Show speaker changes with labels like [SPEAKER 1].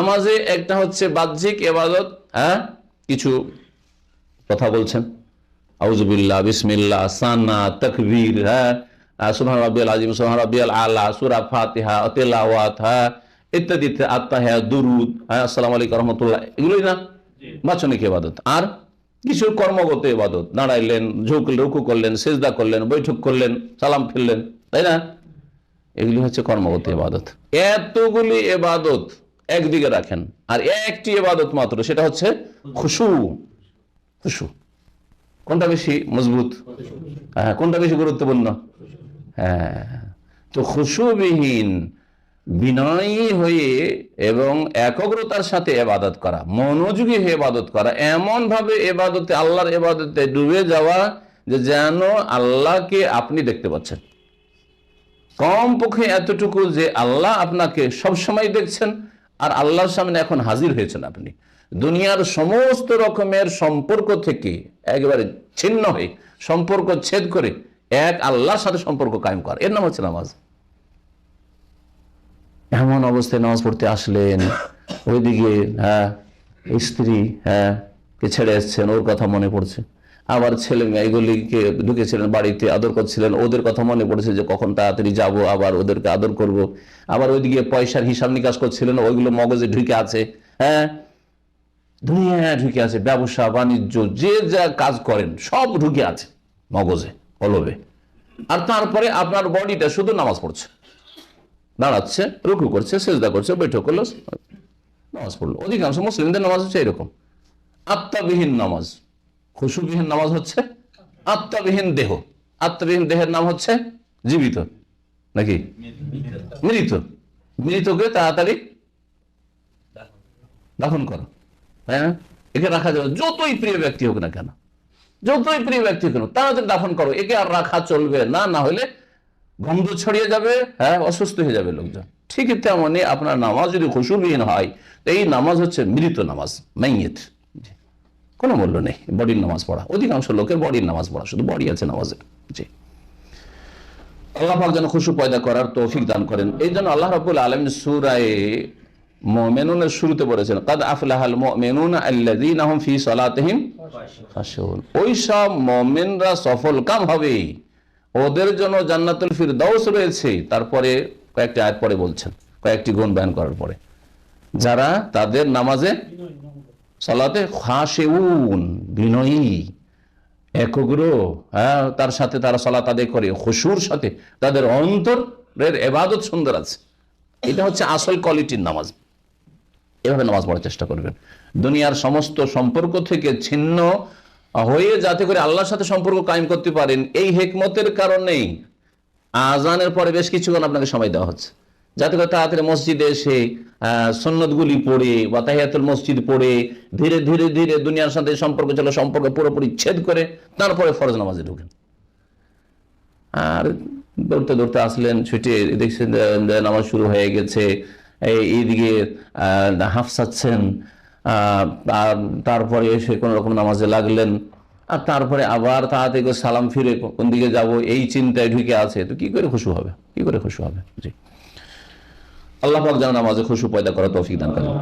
[SPEAKER 1] নামাজে একটা হচ্ছে বাহ্যিক এবাদত হ্যাঁ? কিছু কথা বলছেন। আউজুবিল্লাহ বিসমিল্লাহ সানা তকবীর হ্যাঁ? সুহান রাবিয়াল আজিম সুহান রাবিয়াল আলা সুরা ফাতিহা তেলাওয়াত হ্যাঁ? ইত্যাদি আত্মাহা দুরুদ হ্যাঁ? আসসালামু আলাইকুম রহমতুল্লাহ। এগুলোই না? বাচনিক এবাদত আর কিছু কর্মগত এবাদত দাঁড়াইলেন ঝুঁকলেন রুকু করলেন সেজদা করলেন বৈঠক করলেন সালাম ফিরলেন তাই না? এগুলি হচ্ছে কর্মগত এবাদত এতগুলি এবাদত একদিকে রাখেন। আর একটি এবাদত মাত্র, সেটা হচ্ছে খুশু। খুশু। কোনটা বেশি মজবুত? হ্যাঁ কোনটা বেশি গুরুত্বপূর্ণ? হ্যাঁ। তো খুশুবিহীন, বিনয়ী হয়ে এবং একগ্রতার সাথে এবাদত করা, মনোযোগী হয়ে এবাদত করা এমন ভাবে এবাদতে আল্লাহর এবাদতে ডুবে যাওয়া যে যেন আল্লাহকে আপনি দেখতে পাচ্ছেন। কম পক্ষে এতটুকু যে আল্লাহ আপনাকে সবসময় দেখছেন আর আল্লাহর সামনে এখন হাজির হয়েছেন আপনি। দুনিয়ার সমস্ত রকমের সম্পর্ক থেকে একেবারে ছিন্ন হয়ে সম্পর্ক ছেদ করে এক আল্লাহর সাথে সম্পর্ক কায়েম করা। এর নাম হচ্ছে নামাজ। এমন অবস্থায় নামাজ পড়তে আসলেন, ওইদিকে হ্যাঁ স্ত্রী হ্যাঁ কে ছেড়ে এসছেন, ওর কথা মনে পড়ছে। আবার ছেলে মেয়েগুলিকে ঢুকেছিলেন, বাড়িতে আদর করছিলেন। ওদের কথা মনে পড়েছে যে কখন তাড়াতাড়ি যাব, আবার ওদেরকে আদর করব। আবার ওইদিকে পয়সার হিসাব নিকাশ করছিলেন, ওইগুলো মগজে ঢুকে আছে। হ্যাঁ? দুনিয়া ঢুকে আছে, ব্যবসা, বাণিজ্য, যে যা কাজ করেন, সব ঢুকে আছে মগজে অলবে আর তারপরে আপনার বডিটা শুধু নামাজ পড়ছে। দাঁড়াচ্ছে, রুকু করছে, সেজদা করছে, বৈঠক করল, নামাজ পড়ল। অধিকাংশ মুসলিমদের নামাজ হচ্ছে এরকম। আত্মাবিহীন নামাজ। খুশুবিহীন নামাজ হচ্ছে আত্মাবিহীন দেহ। আত্মাবিহীন দেহের নাম হচ্ছে জীবিত। নাকি? মৃত। মৃতকে তাড়াতাড়ি দাফন করো। তাই না? একে রাখা যাবে যতই প্রিয় ব্যক্তি হোক না কেন। যতই প্রিয় ব্যক্তি হোক না তাড়াতাড়ি দাফন করো। একে আর রাখা চলবে না। না হলে গন্ধ ছড়িয়ে যাবে হ্যাঁ অসুস্থ হয়ে যাবে লোকজন। ঠিক তেমনই আপনার নামাজ যদি খুশুবিহীন হয় এই নামাজ হচ্ছে মৃত নামাজ জি। কোনো মূল্য নেই, বডির নামাজ পড়া। অধিকাংশ লোকের বডির নামাজ পড়া, শুধু বডি আছে নামাজের। জি। আল্লাহ পাক যেন খুশু পয়দা করার তৌফিক দান করেন। এই জন্য আল্লাহ রাবুল আলম সুরায় মেনুনের শুরুতে বলেছেন, কাদ আফলাহাল মেনুন ফি সালাতিহিম ওই সব মমেনরা সফল কাম হবে। ওদের জন্য জান্নাতুল ফিরদাউস রয়েছে। তারপরে কয়েকটি আয়াত পরে বলছেন, কয়েকটি গুণ বয়ান করার পরে। যারা তাদের নামাজে সালাতে খাশেউন, বিনয়ী, একগ্র হ্যাঁ তার সাথে তারা সালাত আদায় করে, খুশুর সাথে। তাদের অন্তরের এবাদত সুন্দর আছে। এটা হচ্ছে আসল কোয়ালিটির নামাজ। এভাবে নামাজ পড়ার চেষ্টা করবেন। দুনিয়ার সমস্ত সম্পর্ক থেকে ছিন্ন হয়ে যাতে করে আল্লাহর সাথে সম্পর্ক কায়েম করতে পারেন, এই হেকমতের কারণেই আজানের পরে বেশ কিছুক্ষণ আপনাকে সময় দেওয়া হচ্ছে। যাতে করে তাড়াতাড়ি মসজিদে এসে সন্ন্যতগুলি পড়ে বা তাহিয়াতুল মসজিদ পড়ে, ধীরে ধীরে ধীরে দুনিয়ার সাথে সম্পর্ক ছিল, সম্পর্ক পুরোপুরি ছেদ করে তারপরে ফরজ নামাজে ঢুকেন। আর দৌড়তে দৌড়তে আসলেন, ছুটে দেখছেন নামাজ শুরু হয়ে গেছে। এইদিকে হাফসাচ্ছেন তারপরে এসে কোন রকম নামাজে লাগলেন। আর তারপরে আবার তাড়াতাড়ি সালাম ফিরে কোন দিকে যাব, এই চিন্তায় ঢুকে আছে। তো কি করে খুশু হবে? কি করে খুশু হবে? জি। আল্লাহ পাক যেন নামাজে খুশু পয়দা করা তৌফিক দান করেন।